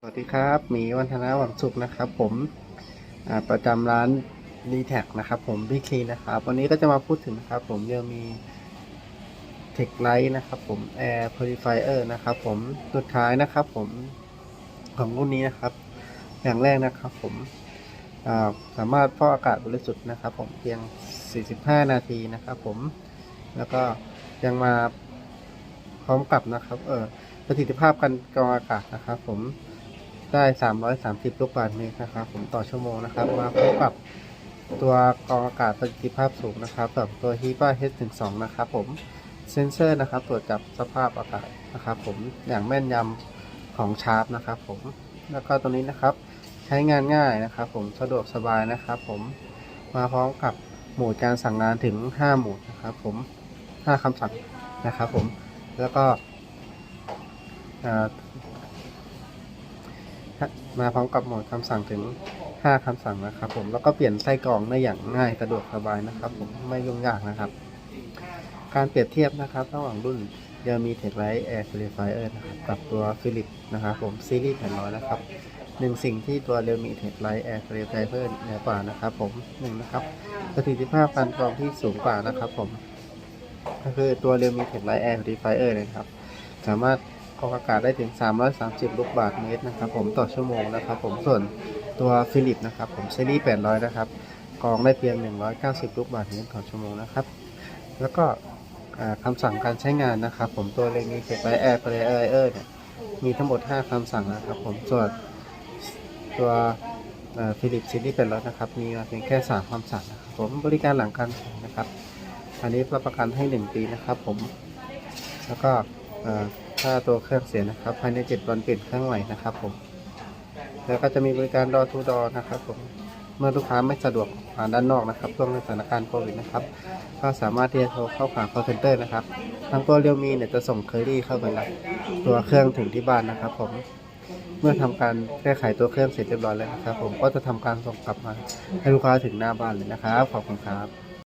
สวัสดีครับหมีวันธนาหวังสุขนะครับผมประจำร้านดีแท็นะครับผมพี่คีนะครับ วันนี้ก็จะมาพูดถึงนะครับ ผมยังมีเทคไลท์นะครับผม Air Purifier นะครับผมสุดท้ายนะครับผมของรุ่นนี้นะครับ อย่างแรกนะครับผมสามารถฟอกอากาศบริสุทธิ์นะครับ ผมเพียง 45 นาทีนะครับผมแล้วก็ยังมาพร้อมกับนะครับเออประสิทธิภาพการกรองอากาศนะครับ ผม ได้ 330 ลูกบาศก์เมตรนะครับผมต่อชั่วโมงนะครับ มาพบกับตัวกรองอากาศประสิทธิภาพสูงนะครับกับตัว HEPA H12 นะครับผมเซนเซอร์นะครับตรวจจับสภาพอากาศนะครับผมอย่างแม่นยำของชาร์ปนะครับผมแล้วก็ตัวนี้นะครับใช้งานง่ายนะครับผมสะดวกสบายนะครับผมมาพร้อมกับโหมดการสั่งงานถึง 5 โหมดนะครับผม 5คำสั่งนะครับผมแล้วก็ มาพร้อมกับโหมดคำสั่งถึง 5 คำสั่งนะครับผมแล้วก็เปลี่ยนไส้กรองได้อย่างง่ายสะดวกสบายนะครับผมไม่ยุ่งยากนะครับ การเปรียบเทียบนะครับ ระหว่างรุ่นเด l มีเทคไลท์แอร์พ r ริฟายเออร์นะครับกับตัวฟิลิปนะครับผมซีรีส์แผ่นร้อยนะครับหนึ่งสิ่งที่ตัวเด l มีเทคไลท์แอร์พ r ริฟายเออร์เหนือกว่านะครับผมหนึ่งนะครับประสิทธิภาพการกรองที่สูงกว่านะครับผมก็คือตัวเด l มีเทคไลท์แอร์พ r ริฟายเออร์นะครับ สามารถ องอากาศได้ถึง 330 ลูกบาศก์เมตรนะครับผมต่อชั่วโมงนะครับผมส่วนตัวฟิลิปนะครับผมซีรีส์ 800 นะครับกองได้เพียง 190 ลูกบาศก์เมตรต่อชั่วโมงนะครับ แล้วก็อ่าคำสั่งการใช้งานนะครับผมตัวเลมีเทคไลแอร์เพลเออร์เนี่ยมีทั้งหมด 5คำสั่งนะครับผมส่วนตัวฟิลิปซีรีส์800นะครับ มีมาเพียงแค่3คำสั่งนะครับผมบริการหลังการขายนะครับ อันนี้รับประกันให้ 1 ปีนะครับผม แล้วก็ ถ้าตัวเครื่องเสียนะครับ ภายใน7วันเปลี่ยนเครื่องใหม่นะครับผม แล้วก็จะมีบริการดอทูดอนะครับผม เมื่อลูกค้าไม่สะดวกผ่านด้านนอกนะครับช่วงในสถานการณ์โควิดนะครับ ก็สามารถที่จะโทรเข้าผ่าน call center นะครับ ทางตัวเรียวมีเนี่ยจะส่งเคอรี่เข้าไปรับตัวเครื่องถึงที่บ้านนะครับผม เมื่อทำการแก้ไขตัวเครื่องเสร็จเรียบร้อยแล้วนะครับ ผมก็จะทำการส่งกลับมาให้ลูกค้าถึงหน้าบ้านเลยนะครับ ขอบคุณครับ